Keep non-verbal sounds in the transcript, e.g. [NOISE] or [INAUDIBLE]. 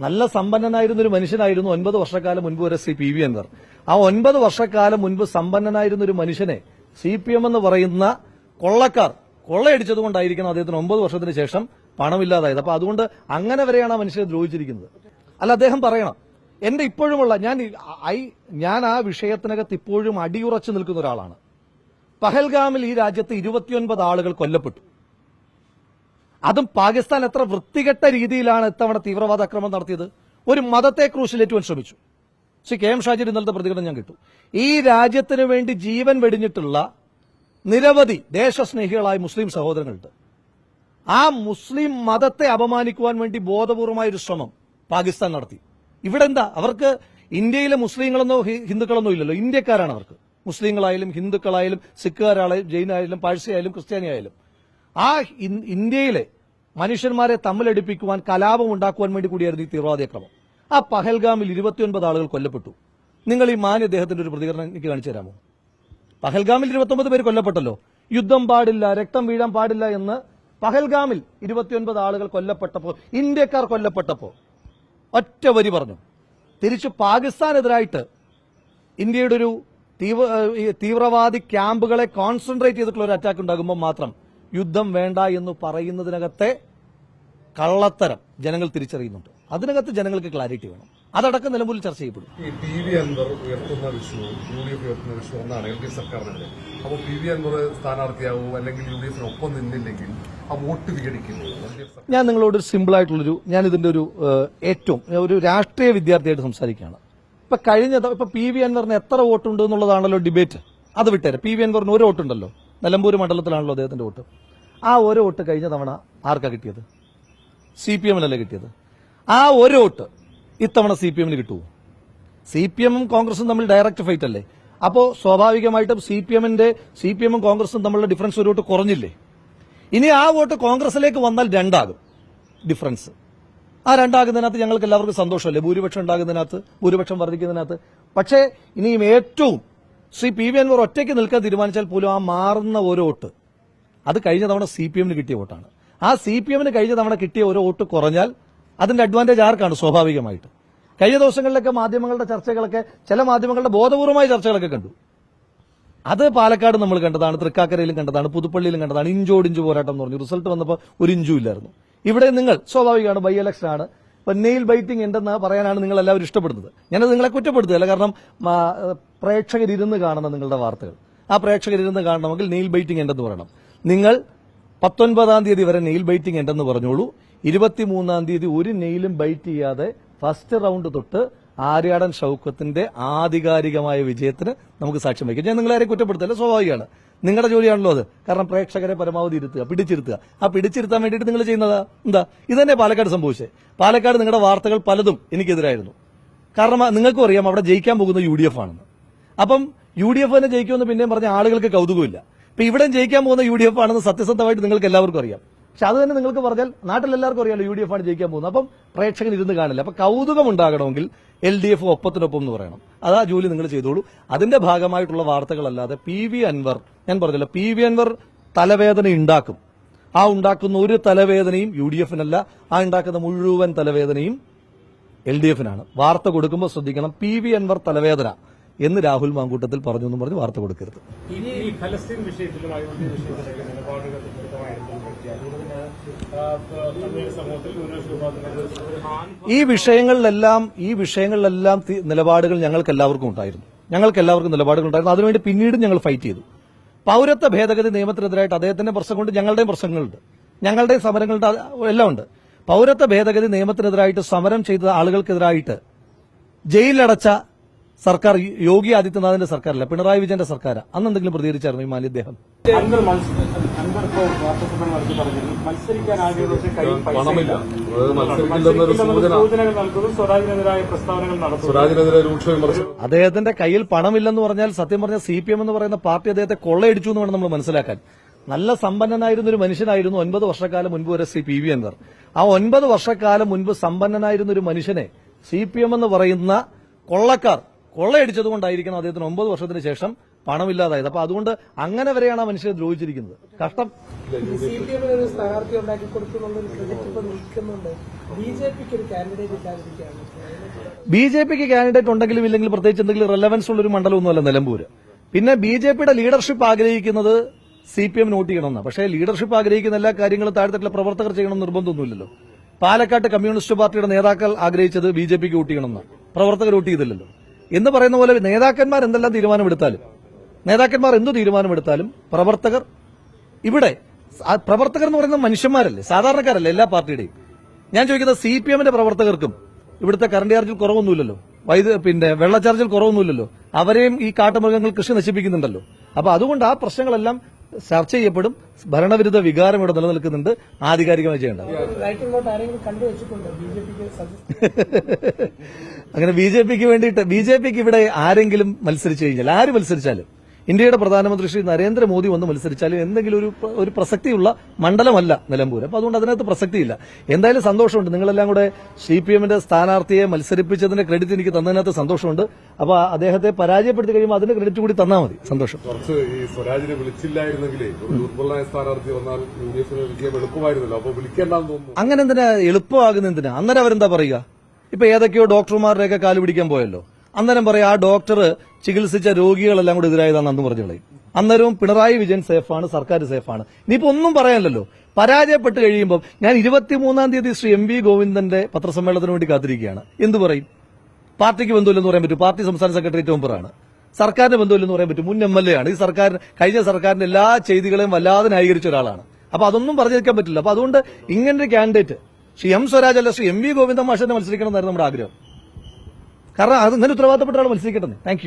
നല്ല സമ്പന്നനായിരുന്ന ഒരു മനുഷ്യനായിരുന്നു ഒൻപത് വർഷക്കാലം മുൻപ് വരെ ശ്രീ പി വി അൻവർ. ആ ഒൻപത് വർഷക്കാലം മുൻപ് സമ്പന്നനായിരുന്ന ഒരു മനുഷ്യനെ സി പി എം എന്ന് പറയുന്ന കൊള്ളക്കാർ കൊള്ളയടിച്ചതുകൊണ്ടായിരിക്കണം അദ്ദേഹത്തിന് ഒമ്പത് വർഷത്തിന് ശേഷം പണമില്ലാതായത്. അപ്പൊ അതുകൊണ്ട് അങ്ങനെ വരെയാണ് ആ മനുഷ്യനെ ദ്രോഹിച്ചിരിക്കുന്നത്. അല്ല അദ്ദേഹം പറയണം എന്റെ ഇപ്പോഴുമുള്ള ഞാൻ ഐ ഞാൻ ആ വിഷയത്തിനകത്ത് ഇപ്പോഴും അടിയുറച്ചു നിൽക്കുന്ന ഒരാളാണ്. പഹൽഗാമിൽ ഈ രാജ്യത്ത് ഇരുപത്തിയൊൻപത് ആളുകൾ കൊല്ലപ്പെട്ടു. അതും പാകിസ്ഥാൻ എത്ര വൃത്തികെട്ട രീതിയിലാണ് ഇത്തവണ തീവ്രവാദ ആക്രമണം നടത്തിയത്? ഒരു മതത്തെ ക്രൂശിലേറ്റുവാൻ ശ്രമിച്ചു. ശ്രീ കെ എം ഷാജിർ ഇന്നലത്തെ പ്രതികരണം ഞാൻ കിട്ടു. ഈ രാജ്യത്തിന് വേണ്ടി ജീവൻ വെടിഞ്ഞിട്ടുള്ള നിരവധി ദേശസ്നേഹികളായ മുസ്ലിം സഹോദരങ്ങളുണ്ട്. ആ മുസ്ലിം മതത്തെ അപമാനിക്കുവാൻ വേണ്ടി ബോധപൂർവമായ ഒരു ശ്രമം പാകിസ്ഥാൻ നടത്തി. ഇവിടെ എന്താ? അവർക്ക് ഇന്ത്യയിലെ മുസ്ലിങ്ങളെന്നോ ഹിന്ദുക്കളെന്നോ ഇല്ലല്ലോ. ഇന്ത്യക്കാരാണ് അവർക്ക്. മുസ്ലിങ്ങളായാലും ഹിന്ദുക്കളായാലും സിഖുകാരായാലും ജൈനായാലും പാഴ്സിയായാലും ക്രിസ്ത്യാനിയായാലും. ആ ഇന്ത്യയിലെ മനുഷ്യന്മാരെ തമ്മിലടിപ്പിക്കുവാൻ കലാപം ഉണ്ടാക്കുവാൻ വേണ്ടി കൂടിയായിരുന്നു ഈ തീവ്രവാദക്രമം ആ പഹൽഗാമിൽ ഇരുപത്തിയൊൻപത് ആളുകൾ കൊല്ലപ്പെട്ടു. നിങ്ങൾ ഈ മാന്യ അദ്ദേഹത്തിന്റെ ഒരു പ്രതികരണം എനിക്ക് കാണിച്ചു തരാമോ? പഹൽഗാമിൽ ഇരുപത്തൊമ്പത് പേര് കൊല്ലപ്പെട്ടല്ലോ. യുദ്ധം പാടില്ല രക്തം വീഴാൻ പാടില്ല എന്ന് പഹൽഗാമിൽ ഇരുപത്തിയൊൻപത് ആളുകൾ കൊല്ലപ്പെട്ടപ്പോൾ ഇന്ത്യക്കാർ കൊല്ലപ്പെട്ടപ്പോൾ ഒറ്റ വരി പറഞ്ഞു. തിരിച്ചു പാകിസ്ഥാനെതിരായിട്ട് ഇന്ത്യയുടെ ഒരു തീവ്ര തീവ്രവാദി ക്യാമ്പുകളെ കോൺസെൻട്രേറ്റ് ചെയ്തിട്ടുള്ള ഒരു അറ്റാക്ക് ഉണ്ടാകുമ്പോൾ മാത്രം യുദ്ധം വേണ്ട എന്ന് പറയുന്നതിനകത്തെ കള്ളത്തരം ജനങ്ങൾ തിരിച്ചറിയുന്നുണ്ട്. അതിനകത്ത് ജനങ്ങൾക്ക് ക്ലാരിറ്റി വേണം. അതടക്കം നിലമ്പൂരിൽ ചർച്ച ചെയ്യപ്പെടും. ഈ പി വി അൻവർ ഉയർത്തുന്ന വിഷു യു ഡി എഫ് ഉയർത്തുന്ന വിഷു ഒന്നാണ് എൽ ഡി എഫ് സർക്കാരിനെതിരെ. അപ്പോൾ പി വി അൻവർ സ്ഥാനാർത്ഥിയാവും അല്ലെങ്കിൽ യു ഡി എഫിന് നിന്നില്ലെങ്കിൽ ആ വോട്ട് ഞാൻ നിങ്ങളോട് ഒരു സിമ്പിൾ ആയിട്ടുള്ളൊരു ഞാൻ ഇതിന്റെ ഒരു ഏറ്റവും ഒരു രാഷ്ട്രീയ വിദ്യാർത്ഥിയായിട്ട് സംസാരിക്കുകയാണ്. ഇപ്പൊ കഴിഞ്ഞ ഇപ്പൊ പി വി അൻവറിന് എത്ര വോട്ടുണ്ട് എന്നുള്ളതാണല്ലോ ഡിബേറ്റ് അത് വിട്ടേരെ. പി വി അൻവറിന് ഒരു വോട്ടുണ്ടല്ലോ. നിലമ്പൂർ മണ്ഡലത്തിലാണല്ലോ അദ്ദേഹത്തിന്റെ വോട്ട്. ആ ഒരു വോട്ട് കഴിഞ്ഞ തവണ ആർക്കാ കിട്ടിയത്? സി പി എമ്മിനല്ലേ കിട്ടിയത്? ആ ഒരു വോട്ട് ഇത്തവണ സി പി എമ്മിന് കിട്ടുമോ സി പി എമ്മും കോൺഗ്രസും തമ്മിൽ ഡയറക്റ്റ് ഫൈറ്റ് അല്ലേ? അപ്പോൾ സ്വാഭാവികമായിട്ടും സി പി എമ്മിന്റെ സി പി എമ്മും കോൺഗ്രസും തമ്മിലുള്ള ഡിഫറൻസ് ഒരു വോട്ട് കുറഞ്ഞില്ലേ? ഇനി ആ വോട്ട് കോൺഗ്രസിലേക്ക് വന്നാൽ രണ്ടാകും ഡിഫറൻസ് ആ രണ്ടാകുന്നതിനകത്ത് ഞങ്ങൾക്ക് എല്ലാവർക്കും സന്തോഷമല്ലേ? ഭൂരിപക്ഷം ഉണ്ടാകുന്നതിനകത്ത് ഭൂരിപക്ഷം വർദ്ധിക്കുന്നതിനകത്ത്. പക്ഷേ ഇനിയും ഏറ്റവും ശ്രീ പി വി അൻവർ ഒറ്റയ്ക്ക് നിൽക്കാൻ തീരുമാനിച്ചാൽ പോലും ആ മാറുന്ന ഒരു വോട്ട് അത് കഴിഞ്ഞ തവണ സി പി എമ്മിന് കിട്ടിയ വോട്ടാണ്. ആ സി പി എമ്മിന് കഴിഞ്ഞ തവണ കിട്ടിയ ഒരു വോട്ട് കുറഞ്ഞാൽ അതിന്റെ അഡ്വാന്റേജ് ആർക്കാണ് സ്വാഭാവികമായിട്ട്? കഴിഞ്ഞ ദിവസങ്ങളിലൊക്കെ മാധ്യമങ്ങളുടെ ചർച്ചകളൊക്കെ ചില മാധ്യമങ്ങളുടെ ബോധപൂർവമായ ചർച്ചകളൊക്കെ കണ്ടു. അത് പാലക്കാട് നമ്മൾ കണ്ടതാണ് തൃക്കാക്കരയിലും കണ്ടതാണ് പുതുപ്പള്ളിയിലും കണ്ടതാണ് ഇഞ്ചോടിഞ്ച് പോരാട്ടം എന്ന് പറഞ്ഞു. റിസൾട്ട് വന്നപ്പോൾ ഒരു ഇഞ്ചു ഇല്ലായിരുന്നു. ഇവിടെ നിങ്ങൾ സ്വാഭാവികമാണ് ബൈ ഇലക്ഷൻ ആണ്. നെയിൽ ബൈറ്റിംഗ് ഉണ്ടെന്ന് പറയാനാണ് നിങ്ങൾ എല്ലാവരും ഇഷ്ടപ്പെടുന്നത്. ഞാനത് നിങ്ങളെ കുറ്റപ്പെടുത്തുകയല്ല കാരണം പ്രേക്ഷകരിരുന്ന് കാണണം നിങ്ങളുടെ വാർത്തകൾ. ആ പ്രേക്ഷകരിരുന്ന് കാണണമെങ്കിൽ നെയിൽ ബൈറ്റിംഗ് ഉണ്ടെന്ന് പറയണം. നിങ്ങൾ പത്തൊൻപതാം തീയതി വരെ നെയിൽ ബൈറ്റിംഗ് ഉണ്ടെന്ന് പറഞ്ഞോളൂ. ഇരുപത്തിമൂന്നാം തീയതി ഒരു നെയിലും ബൈറ്റ് ചെയ്യാതെ ഫസ്റ്റ് റൗണ്ട് തൊട്ട് ആര്യാടൻ ഷൌക്കത്തിന്റെ ആധികാരികമായ വിജയത്തിന് നമുക്ക് സാക്ഷ്യം വഹിക്കാം. ഞാൻ നിങ്ങളെ കുറ്റപ്പെടുത്തല്ല സ്വാഭാവികമാണ്. നിങ്ങളുടെ ജോലിയാണല്ലോ അത്. കാരണം പ്രേക്ഷകരെ പരമാവധി ഇരുത്തുക പിടിച്ചിരുത്തുക. ആ പിടിച്ചിരുത്താൻ വേണ്ടിയിട്ട് നിങ്ങൾ ചെയ്യുന്നതാ എന്താ? ഇത് തന്നെ പാലക്കാട് സംഭവിച്ചത് പാലക്കാട് നിങ്ങളുടെ വാർത്തകൾ പലതും എനിക്കെതിരായിരുന്നു. കാരണം നിങ്ങൾക്കും അറിയാം അവിടെ ജയിക്കാൻ പോകുന്ന യു ഡി എഫ് ആണെന്ന്. അപ്പം യു ഡി എഫ് തന്നെ ജയിക്കുമെന്ന് പിന്നെയും പറഞ്ഞ ആളുകൾക്ക് കൗതുകമില്ല. ഇപ്പൊ ഇവിടെ ജയിക്കാൻ പോകുന്ന യു ഡി എഫ് ആണെന്ന് സത്യസന്ധമായിട്ട് നിങ്ങൾക്ക് എല്ലാവർക്കും അറിയാം. പക്ഷെ അത് തന്നെ നിങ്ങൾക്ക് പറഞ്ഞാൽ നാട്ടിലെല്ലാവർക്കും അറിയാലോ യു ഡി എഫ് ആണ് ജയിക്കാൻ പോകുന്നത്. അപ്പം പ്രേക്ഷകൻ ഇരുന്ന് കാണില്ല. അപ്പൊ കൗതുകം ഉണ്ടാകണമെങ്കിൽ എൽ ഡി എഫ് ഒപ്പത്തിനൊപ്പം എന്ന് പറയണം. അത് ആ ജോലി നിങ്ങൾ ചെയ്തോളൂ. അതിന്റെ ഭാഗമായിട്ടുള്ള വാർത്തകളല്ലാതെ പി വി അൻവർ ഞാൻ പറഞ്ഞല്ലോ പി വി അൻവർ തലവേദന ഉണ്ടാക്കും. ആ ഉണ്ടാക്കുന്ന ഒരു തലവേദനയും യു ഡി എഫിനല്ല ആ ഉണ്ടാക്കുന്ന മുഴുവൻ തലവേദനയും എൽ ഡി എഫിനാണ് വാർത്ത കൊടുക്കുമ്പോൾ ശ്രദ്ധിക്കണം പി വി അൻവർ തലവേദന. എന്ന് രാഹുൽ മാങ്കൂട്ടത്തിൽ പറഞ്ഞു എന്നും പറഞ്ഞ് വാർത്ത കൊടുക്കരുത്. ഇനി ഈ ഫലസ്തീൻ നിലപാടുകൾ വിഷയങ്ങളിലെല്ലാം ഈ വിഷയങ്ങളിലെല്ലാം നിലപാടുകൾ ഞങ്ങൾക്ക് എല്ലാവർക്കും ഉണ്ടായിരുന്നു. ഞങ്ങൾക്ക് എല്ലാവർക്കും നിലപാടുകൾ ഉണ്ടായിരുന്നു. അതിനുവേണ്ടി പിന്നീട് ഞങ്ങൾ ഫൈറ്റ് ചെയ്തു. പൗരത്വ ഭേദഗതി നിയമത്തിനെതിരായിട്ട് അദ്ദേഹത്തിന്റെ പ്രശ്നം കൊണ്ട് ഞങ്ങളുടെയും പ്രശ്നങ്ങളുണ്ട്. ഞങ്ങളുടെയും സമരങ്ങളുടെ എല്ലാം ഉണ്ട് പൗരത്വ ഭേദഗതി നിയമത്തിനെതിരായിട്ട് സമരം ചെയ്ത ആളുകൾക്കെതിരായിട്ട് ജയിലിലടച്ച സർക്കാർ യോഗി ആദിത്യനാഥിന്റെ സർക്കാരല്ല പിണറായി വിജയന്റെ സർക്കാർ അന്ന് എന്തെങ്കിലും പ്രതികരിച്ചായിരുന്നു ഈ മാലിദ്ദേഹം അദ്ദേഹത്തിന്റെ കയ്യിൽ പണമില്ലെന്ന് പറഞ്ഞാൽ സത്യം പറഞ്ഞ സി പി എം എന്ന് പറയുന്ന പാർട്ടി അദ്ദേഹത്തെ കൊള്ളയടിച്ചു എന്ന് വേണം നമ്മൾ മനസ്സിലാക്കാൻ. നല്ല സമ്പന്നനായിരുന്ന ഒരു മനുഷ്യനായിരുന്നു ഒൻപത് വർഷക്കാലം മുൻപ് വരെ ശ്രീ പി വി അൻവർ. ആ ഒൻപത് വർഷക്കാലം മുൻപ് സമ്പന്നനായിരുന്ന ഒരു മനുഷ്യനെ സി പി എം എന്ന് പറയുന്ന കൊള്ളക്കാർ കൊള്ളയടിച്ചതുകൊണ്ടായിരിക്കണം അദ്ദേഹത്തിന് ഒമ്പത് വർഷത്തിന് ശേഷം പണമില്ലാതായത്. അപ്പൊ അതുകൊണ്ട് അങ്ങനെ വരെയാണ് ആ മനുഷ്യരെ ദ്രോഹിച്ചിരിക്കുന്നത്. കഷ്ടം. ബി ജെ പിക്ക് കാൻഡിഡേറ്റ് ഉണ്ടെങ്കിലും ഇല്ലെങ്കിൽ പ്രത്യേകിച്ച് എന്തെങ്കിലും റെലവൻസ് ഉള്ളൊരു മണ്ഡലമൊന്നുമല്ല നിലമ്പൂര്. പിന്നെ ബി ജെ പിയുടെ ലീഡർഷിപ്പ് ആഗ്രഹിക്കുന്നത് സി പി എം നോട്ട് ചെയ്യണമെന്ന് പക്ഷേ ലീഡർഷിപ്പ് ആഗ്രഹിക്കുന്ന എല്ലാ കാര്യങ്ങളും താഴെത്തട്ടിലെ പ്രവർത്തകർ ചെയ്യണം നിർബന്ധമൊന്നുമില്ലല്ലോ. പാലക്കാട്ട് കമ്മ്യൂണിസ്റ്റ് പാർട്ടിയുടെ നേതാക്കൾ ആഗ്രഹിച്ചത് ബി ജെ പിക്ക് വോട്ട് ചെയ്യണമെന്ന് പ്രവർത്തകർ വോട്ട് ചെയ്തില്ലല്ലോ. എന്ന് പറയുന്ന പോലെ നേതാക്കന്മാർ എന്തെല്ലാം തീരുമാനമെടുത്താലും നേതാക്കന്മാർ എന്ത് തീരുമാനമെടുത്താലും പ്രവർത്തകർ ഇവിടെ പ്രവർത്തകർ എന്ന് പറയുന്ന മനുഷ്യന്മാരല്ലേ സാധാരണക്കാരല്ലേ എല്ലാ പാർട്ടിയുടെയും. ഞാൻ ചോദിക്കുന്നത് സി പി എമ്മിന്റെ പ്രവർത്തകർക്കും ഇവിടുത്തെ കറണ്ട് ചാർജിൽ കുറവൊന്നുമില്ലല്ലോ. വൈദ്യു പിന്നെ വെള്ള ചാർജിൽ കുറവൊന്നുമില്ലല്ലോ. അവരെയും ഈ കാട്ടുമൃഗങ്ങൾ കൃഷി നശിപ്പിക്കുന്നുണ്ടല്ലോ. അപ്പൊ അതുകൊണ്ട് ആ പ്രശ്നങ്ങളെല്ലാം ചർച്ച ചെയ്യപ്പെടും. ഭരണവിരുദ്ധ വികാരം ഇവിടെ നിലനിൽക്കുന്നുണ്ട്. ആധികാരികമായി ജെ [LAUGHS] അങ്ങനെ ബി ജെ പിക്ക് വേണ്ടിയിട്ട് ബി ജെ പിക്ക് ഇവിടെ ആരെങ്കിലും മത്സരിച്ചു കഴിഞ്ഞാൽ ആര് മത്സരിച്ചാലും? ഇന്ത്യയുടെ പ്രധാനമന്ത്രി ശ്രീ നരേന്ദ്രമോദി വന്ന് മത്സരിച്ചാലും എന്തെങ്കിലും ഒരു ഒരു പ്രസക്തിയുള്ള മണ്ഡലമല്ല നിലമ്പൂർ. അപ്പോൾ അതുകൊണ്ട് അതിനകത്ത് പ്രസക്തിയില്ല. എന്തായാലും സന്തോഷമുണ്ട്. നിങ്ങളെല്ലാം കൂടെ സി പി എമ്മിന്റെ സ്ഥാനാർത്ഥിയെ മത്സരിപ്പിച്ചതിന്റെ ക്രെഡിറ്റ് എനിക്ക് തന്നതിനകത്ത് സന്തോഷമുണ്ട്. അപ്പോൾ അദ്ദേഹത്തെ പരാജയപ്പെടുത്തി കഴിയുമ്പോൾ അതിന്റെ ക്രെഡിറ്റ് കൂടി തന്നാൽ മതി. സന്തോഷം. കുറച്ച് ഈ സ്വരാജിനെ വിളിച്ചില്ലായിരുന്നെങ്കിലേ ഒരു ദുർബലനായ സ്ഥാനാർത്ഥി വന്നാൽ യു ഡി എഫിന് വിജയം എളുപ്പമായിരുന്നല്ലോ അപ്പോൾ വിളിക്കേണ്ടെന്ന് തോന്നുന്നു. അങ്ങനെ എന്തിനാ എളുപ്പമാകുന്ന എന്തിനാ അന്നേരം അവരെന്താ പറയുക? ഇപ്പൊ ഏതൊക്കെയോ ഡോക്ടർമാരുടെയൊക്കെ കാൽ പിടിക്കാൻ പോയല്ലോ. അന്നേരം പറയാം ആ ഡോക്ടർ ചികിത്സിച്ച രോഗികളെല്ലാം കൂടെ എതിരായതാണ് അന്ന് പറഞ്ഞു അന്നേരവും പിണറായി വിജയൻ സേഫാണ് സർക്കാർ സേഫാണ്. ഇനിയിപ്പോ ഒന്നും പറയാനല്ലോ പരാജയപ്പെട്ട് കഴിയുമ്പോൾ ഞാൻ ഇരുപത്തിമൂന്നാം തീയതി ശ്രീ എം വി ഗോവിന്ദന്റെ പത്രസമ്മേളനത്തിന് വേണ്ടി കാത്തിരിക്കുകയാണ്. എന്തു പറയും? പാർട്ടിക്ക് ബന്ധമില്ലെന്ന് പറയാൻ പറ്റും. പാർട്ടി സംസ്ഥാന സെക്രട്ടറി മെമ്പറാണ് സർക്കാരിന് ബന്ധമില്ലെന്ന് പറയാൻ പറ്റും. മുൻ എം എൽ എ ആണ്. ഈ സർക്കാർ കഴിഞ്ഞ സർക്കാരിന്റെ എല്ലാ ചെയ്തികളെയും വല്ലാതെ ന്യായീകരിച്ച ഒരാളാണ്. അപ്പൊ അതൊന്നും പറഞ്ഞേക്കാൻ പറ്റില്ല. അപ്പൊ അതുകൊണ്ട് ഇങ്ങനൊരു കാൻഡിഡേറ്റ് ശ്രീ എം സ്വരാജ് അല്ല ശ്രീ എം വി ഗോവിന്ദ മാഷന്റെ മത്സരിക്കണം എന്നായിരുന്നു നമ്മുടെ ആഗ്രഹം. കാരണം അത് ഇങ്ങനെ ഉത്തരവാദിത്തപ്പെട്ട ആൾ മത്സരിക്കട്ടെ താങ്ക്